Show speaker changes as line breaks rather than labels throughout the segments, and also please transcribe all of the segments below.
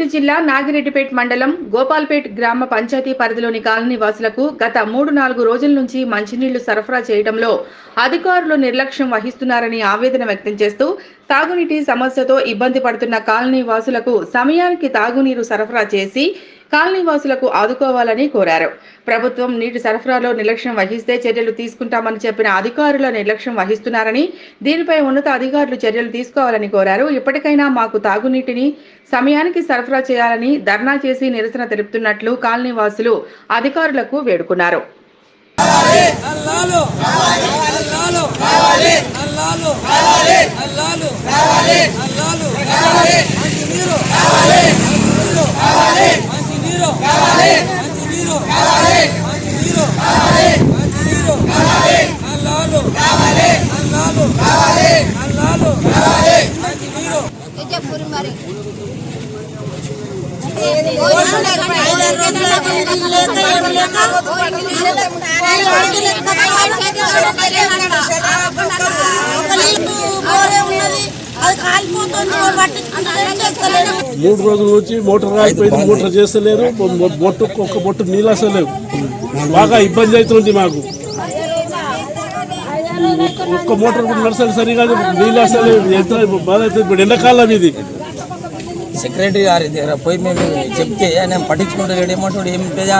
కామారెడ్డి జిల్లా నాగిరెడ్డిపేట్ మండలం గోపాల్పేట్ గ్రామ పంచాయతీ పరిధిలోని కాలనీ వాసులకు గత మూడు నాలుగు రోజుల నుంచి మంచినీళ్ళు సరఫరా చేయడంలో అధికారులు నిర్లక్ష్యం వహిస్తున్నారని ఆవేదన వ్యక్తం చేస్తూ తాగునీటి సమస్యతో ఇబ్బంది పడుతున్న కాలనీ వాసులకు సమయానికి తాగునీరు సరఫరా చేసి కాలనీ వాసులకు ఆదుకోవాలని కోరారు. ప్రభుత్వం నీటి సరఫరాలో నిర్లక్ష్యం వహిస్తే చర్యలు తీసుకుంటామని చెప్పిన అధికారుల నిర్లక్ష్యం వహిస్తున్నారని దీనిపై ఉన్నత అధికారులు చర్యలు తీసుకోవాలని కోరారు. ఇప్పటికైనా మాకు తాగునీటిని సమయానికి సరఫరా చేయాలని ధర్నా చేసి నిరసన తెలుపుతున్నట్లు కాలనీ వాసులు అధికారులకు వేడుకున్నారు.
అల్లాలు అల్లాలు అల్లాలు మంచి నీరు మంచి నీరు మంచి నీరు మంచి నీరు మంచి నీరు అల్లాలు అల్లాలు అల్లాలు మంచి నీరు
మరి.
మూడు రోజుల నుంచి మోటార్ రాకపోయింది మోటార్ చేస్తలేరు బొట్టు ఒక్క బొట్టు నీళ్ళు వస్తలేవు బాగా ఇబ్బంది అవుతుంది మాకు. ఒక్క మోటార్ కూడా నడసలు సరిగా నీళ్ళు అసలు ఎంత బాధ అవుతుంది ఇప్పుడు ఎండాకాలం ఇది.
సెక్రటరీ గారి దగ్గర పోయి మేము చెప్తే నేను పట్టించుకుంటాడు ఏమంటాడు ఏం పెద్ద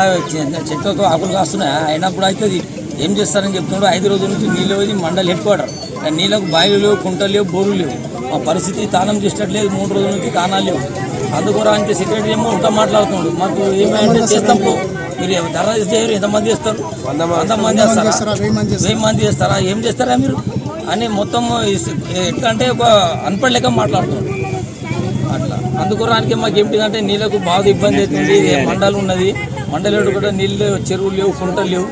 చెట్లతో ఆకులు కాస్తున్నాయి? అయినప్పుడు అవుతుంది. ఏం చేస్తారని చెప్తున్నాడు ఐదు రోజుల నుంచి నీళ్ళు పోయి మండలి హెడ్ క్వార్టర్. నీళ్ళకు బావిలు లేవు కుంటలు లేవు బోర్లు లేవు. మా పరిస్థితి తానం చేసినట్లేదు మూడు రోజుల నుంచి తానాలు లేవు. అందుకోరానికి సెక్రటరీ ఏమో ఉంటా మాట్లాడుతున్నాడు. మాకు ఏమంటే చేస్తాం. మీరు ధర చేయరు ఎంతమంది చేస్తారు? వంద మంది. చేస్తారా? వెయ్యి మంది చేస్తారా? ఏం చేస్తారా మీరు? అని మొత్తం ఎట్లా అంటే ఒక అన్పడి లెక్క మాట్లాడుతున్నాడు. అట్లా. అందుకోరానికి మాకు ఏంటిదంటే నీళ్ళకు బాగా ఇబ్బంది అవుతుంది. ఇది మండలు ఉన్నది. మండలేడు కూడా నీళ్ళు చెరువులు లేవు కుంటలు లేవు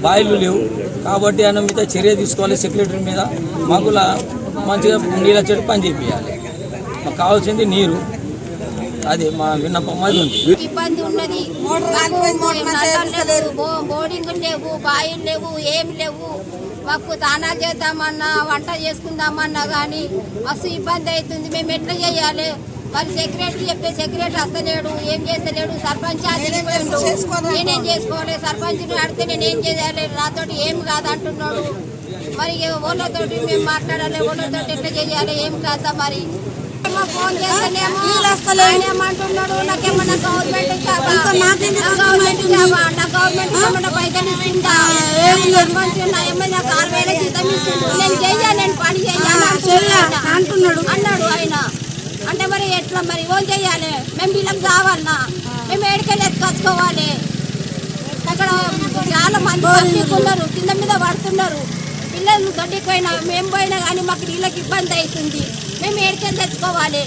బాయిలు లేవు. కాబట్టి ఆయన మీద చర్య తీసుకోవాలి సెక్రటరీ మీద. మాకు లా- మంచిగా నీళ్ళ చెట్టు పని చేపించాలి మాకు కావాల్సింది నీరు. అది మా విన్నపం అది ఉంది.
ఇబ్బంది ఉన్నది. బోర్డింగ్ లేవు. బాయిలు లేవు ఏం లేవు. మాకు దానా చేద్దామన్నా వంట చేసుకుందామన్నా కానీ మస్తు ఇబ్బంది అవుతుంది. మేము ఎట్లా చేయాలి? మరి సెక్రటరీ చెప్తే సెక్రటరీ వస్తలేడు ఏం చేస్తలేడు సర్పంచ్. నేనేం చేసుకోవాలి? సర్పంచ్ అడిగితే నేను ఏం చేయాలి? నాతోటి ఏం కాదు అంటున్నాడు మరి ఓళ్ళతోటి మేము మాట్లాడాలి ఓళ్ళతోటి ఎట్లా చేయాలి ఏం కాదా మరి. ఫోన్ చేస్తేనేమో ఆయన ఏమంటున్నాడు నాకేమన్నా గవర్నమెంట్ గవర్నమెంట్ నా గవర్నమెంట్ ఏమన్నా పైసలు ఇస్తుందా సర్పంచ్ నా ఏమైనా ఆరు వేల జీతం ఇస్తుండు నేను నేను పని చెయ్యాలి అంటున్నాడు అన్నాడు ఆయన. అంటే మరి ఎట్లా మరి? ఏం చెయ్యాలి మేము వీళ్ళకి కావాలన్నా. మేము ఏడికెళ్ళి ఎత్తుకొచ్చుకోవాలి అక్కడ చాలా మంది ఉన్నారు కింద మీద పడుతున్నారు. పిల్లలు దొడ్డికి పోయినా మేము పోయినా కానీ మాకు నీళ్ళకి ఇబ్బంది అవుతుంది. మేము ఏడికెళ్ళి తెచ్చుకోవాలి?